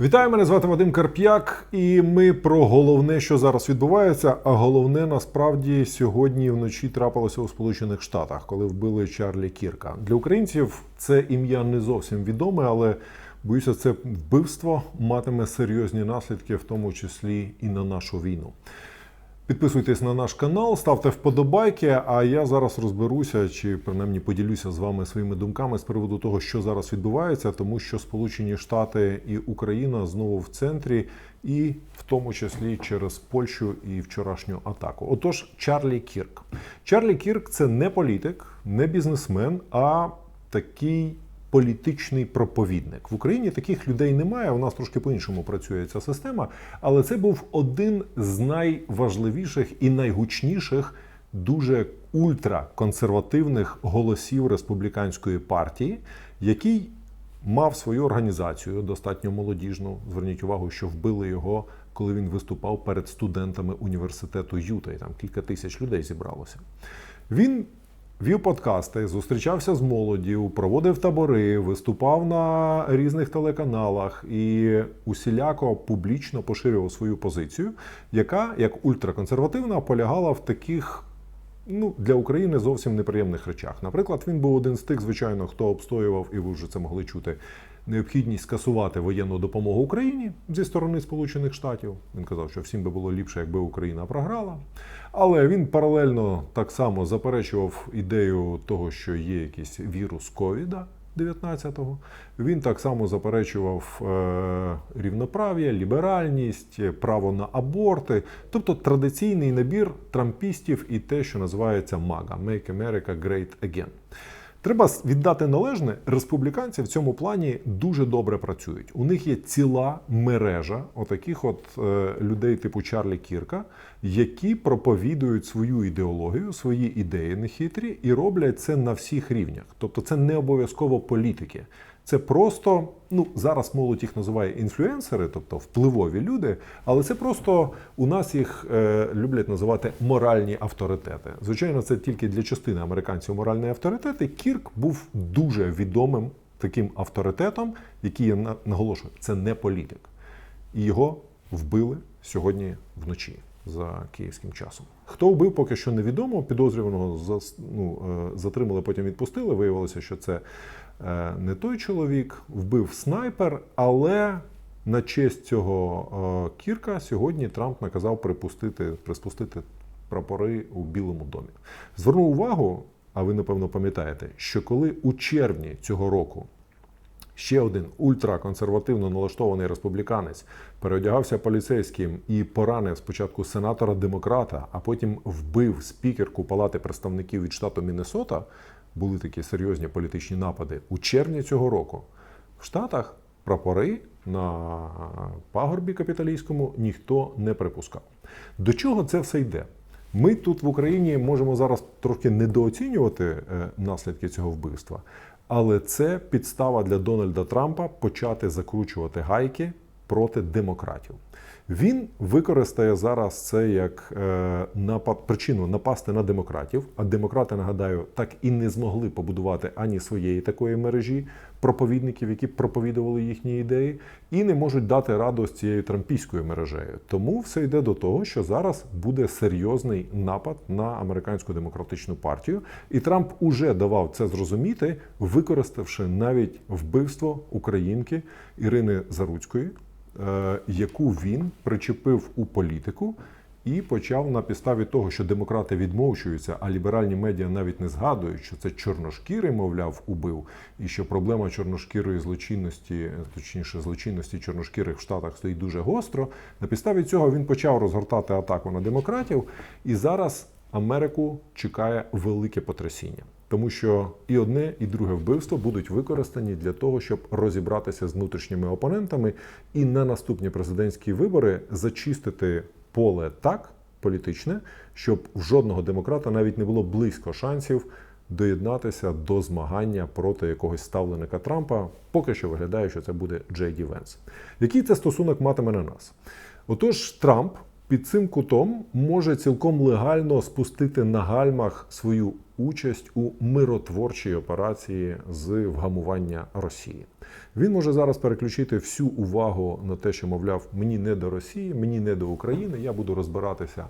Вітаю, мене звати Вадим Карп'як, і ми про головне, що зараз відбувається. А головне насправді сьогодні вночі трапилося у Сполучених Штатах, коли вбили Чарлі Кірка. Для українців це ім'я не зовсім відоме, але боюся, це вбивство матиме серйозні наслідки, в тому числі і на нашу війну. Підписуйтесь на наш канал, ставте вподобайки. А я зараз розберуся чи принаймні поділюся з вами своїми думками з приводу того, що зараз відбувається, тому що Сполучені Штати і Україна знову в центрі, і в тому числі через Польщу і вчорашню атаку. Отож, Чарлі Кірк. Чарлі Кірк це не політик, не бізнесмен, а такий політичний проповідник. В Україні таких людей немає. У нас трошки по-іншому працює ця система. Але це був один з найважливіших і найгучніших, дуже ультраконсервативних голосів республіканської партії, який мав свою організацію достатньо молодіжну. Зверніть увагу, що вбили його, коли він виступав перед студентами університету Юта. І там кілька тисяч людей зібралося. Він Вів подкасти, зустрічався з молоддю, проводив табори, виступав на різних телеканалах і усіляко публічно поширював свою позицію, яка як ультраконсервативна полягала в таких. Ну, для України зовсім неприємних речах. Наприклад, він був один з тих, звичайно, хто обстоював, і ви вже це могли чути, необхідність скасувати воєнну допомогу Україні зі сторони Сполучених Штатів. Він казав, що всім би було ліпше, якби Україна програла. Але він паралельно так само заперечував ідею того, що є якийсь вірус ковіда. 19-го. Він так само заперечував е, рівноправ'я, ліберальність, право на аборти, тобто традиційний набір трампістів і те, що називається MAGA – Make America Great Again. Треба віддати належне, республіканці в цьому плані дуже добре працюють. У них є ціла мережа отаких от е, людей, типу Чарлі Кірка, які проповідують свою ідеологію, свої ідеї нехитрі і роблять це на всіх рівнях. Тобто, це не обов'язково політики. Це просто, ну зараз молодь їх називає інфлюенсери, тобто впливові люди, але це просто у нас їх е, люблять називати моральні авторитети. Звичайно, це тільки для частини американців моральні авторитети. Кірк був дуже відомим таким авторитетом, який я наголошую, це не політик. І його вбили сьогодні вночі за київським часом. Хто вбив, поки що невідомо. Підозрюваного ну, затримали, потім відпустили. Виявилося, що це не той чоловік, вбив снайпер, але на честь цього кірка сьогодні Трамп наказав припустити, приспустити прапори у Білому домі. Звернув увагу, а ви напевно пам'ятаєте, що коли у червні цього року ще один ультраконсервативно налаштований республіканець переодягався поліцейським і поранив спочатку сенатора демократа, а потім вбив спікерку Палати представників від штату Міннесота, були такі серйозні політичні напади у червні цього року. В Штатах прапори на пагорбі капіталійському ніхто не припускав. До чого це все йде? Ми тут в Україні можемо зараз трохи недооцінювати е, наслідки цього вбивства, але це підстава для Дональда Трампа почати закручувати гайки проти демократів. Він використає зараз це як е, напад причину напасти на демократів. А демократи, нагадаю, так і не змогли побудувати ані своєї такої мережі проповідників, які проповідували їхні ідеї, і не можуть дати раду з цією трампійською мережею. Тому все йде до того, що зараз буде серйозний напад на американську демократичну партію, і Трамп уже давав це зрозуміти, використавши навіть вбивство українки Ірини Заруцької. Е, яку він причепив у політику і почав на підставі того, що демократи відмовчуються, а ліберальні медіа навіть не згадують, що це чорношкірий, мовляв, убив, і що проблема чорношкірої злочинності, точніше злочинності чорношкірих в Штатах стоїть дуже гостро. На підставі цього він почав розгортати атаку на демократів, і зараз Америку чекає велике потрясіння. Тому що і одне, і друге вбивство будуть використані для того, щоб розібратися з внутрішніми опонентами і на наступні президентські вибори зачистити поле так політичне, щоб в жодного демократа навіть не було близько шансів доєднатися до змагання проти якогось ставленика Трампа. Поки що виглядає, що це буде Джей Ді Венс. Який це стосунок матиме на нас? Отож, Трамп під цим кутом може цілком легально спустити на гальмах свою участь у миротворчій операції з вгамування Росії. Він може зараз переключити всю увагу на те, що мовляв, мені не до Росії, мені не до України. Я буду розбиратися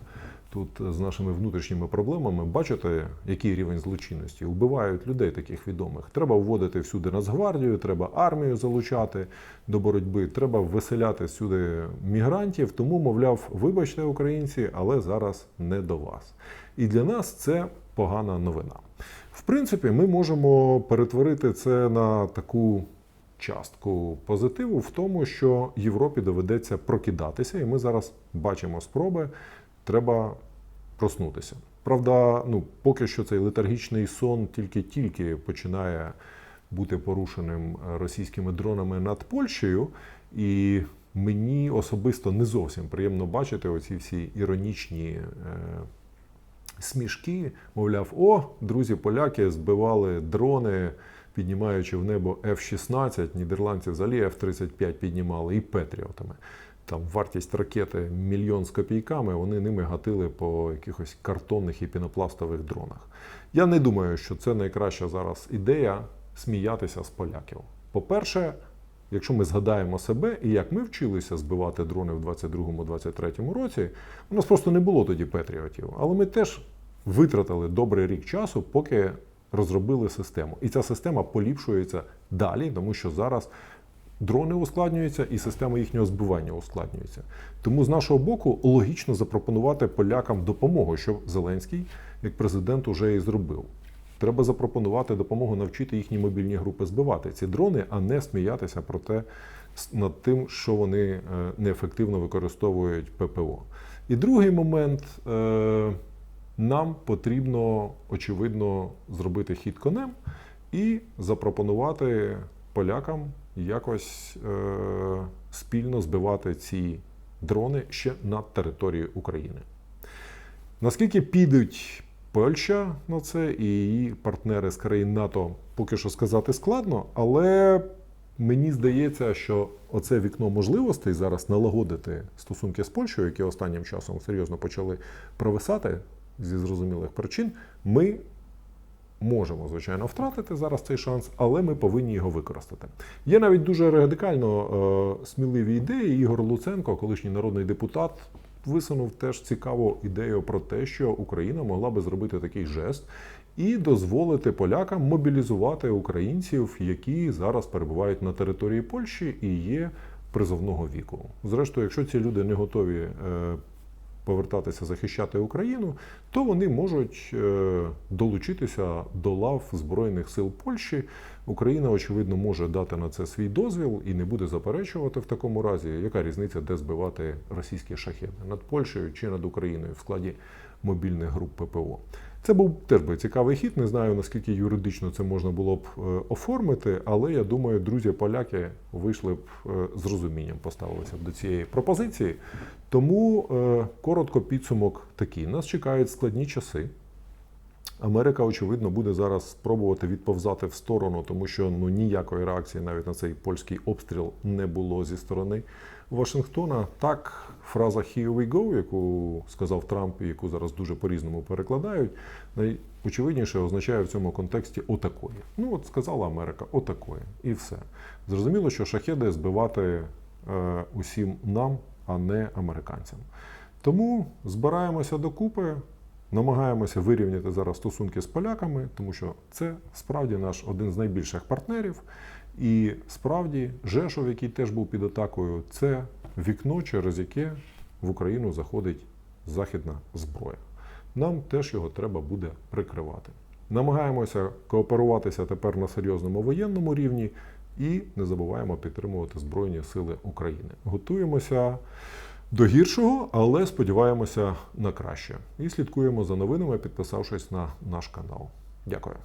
тут з нашими внутрішніми проблемами. Бачите, який рівень злочинності? Вбивають людей таких відомих. Треба вводити всюди Нацгвардію, треба армію залучати до боротьби, треба виселяти сюди мігрантів. Тому, мовляв, вибачте, українці, але зараз не до вас. І для нас це погана новина. В принципі, ми можемо перетворити це на таку частку позитиву в тому, що Європі доведеться прокидатися, і ми зараз бачимо спроби. Треба проснутися. Правда, ну поки що цей летаргічний сон тільки-тільки починає бути порушеним російськими дронами над Польщею, і мені особисто не зовсім приємно бачити оці всі іронічні. Е, Смішки, мовляв, о, друзі, поляки збивали дрони, піднімаючи в небо F-16, нідерландці взагалі F-35 піднімали і Петріотами. Там вартість ракети мільйон з копійками, вони ними гатили по якихось картонних і пінопластових дронах. Я не думаю, що це найкраща зараз ідея сміятися з поляків. По-перше, якщо ми згадаємо себе і як ми вчилися збивати дрони в 22-23 році, у нас просто не було тоді Петріотів. Але ми теж витратили добрий рік часу, поки розробили систему. І ця система поліпшується далі, тому що зараз дрони ускладнюються і система їхнього збивання ускладнюється. Тому з нашого боку логічно запропонувати полякам допомогу, що Зеленський як президент уже і зробив. Треба запропонувати допомогу навчити їхні мобільні групи збивати ці дрони, а не сміятися про те над тим, що вони е, неефективно використовують ППО. І другий момент. Е, нам потрібно очевидно зробити хід конем і запропонувати полякам якось е, спільно збивати ці дрони ще на території України. Наскільки підуть Польща на це і її партнери з країн НАТО, поки що сказати складно, але мені здається, що оце вікно можливостей зараз налагодити стосунки з Польщею, які останнім часом серйозно почали провисати зі зрозумілих причин, ми можемо, звичайно, втратити зараз цей шанс, але ми повинні його використати. Є навіть дуже радикально е, сміливі ідеї. Ігор Луценко, колишній народний депутат, висунув теж цікаву ідею про те, що Україна могла би зробити такий жест. І дозволити полякам мобілізувати українців, які зараз перебувають на території Польщі і є призовного віку. Зрештою, якщо ці люди не готові е, повертатися захищати Україну, то вони можуть е, долучитися до лав Збройних сил Польщі. Україна, очевидно, може дати на це свій дозвіл і не буде заперечувати в такому разі, яка різниця, де збивати російські шахеди над Польщею чи над Україною в складі мобільних груп ППО. Це був теж би цікавий хід. Не знаю наскільки юридично це можна було б е, оформити, але я думаю, друзі-поляки вийшли б е, з розумінням, поставилися б до цієї пропозиції. Тому е, коротко підсумок такий: нас чекають складні часи. Америка, очевидно, буде зараз спробувати відповзати в сторону, тому що ну ніякої реакції навіть на цей польський обстріл не було зі сторони Вашингтона. Так, фраза «Here we go», яку сказав Трамп, і яку зараз дуже по-різному перекладають, найочевидніше означає в цьому контексті отакої. Ну от сказала Америка, отакої, і все. Зрозуміло, що шахеди збивати е, усім нам, а не американцям. Тому збираємося докупи. Намагаємося вирівняти зараз стосунки з поляками, тому що це справді наш один з найбільших партнерів. І справді Жешов, який теж був під атакою, це вікно, через яке в Україну заходить західна зброя. Нам теж його треба буде прикривати. Намагаємося кооперуватися тепер на серйозному воєнному рівні і не забуваємо підтримувати Збройні Сили України. Готуємося до гіршого, але сподіваємося на краще. І слідкуємо за новинами, підписавшись на наш канал. Дякую.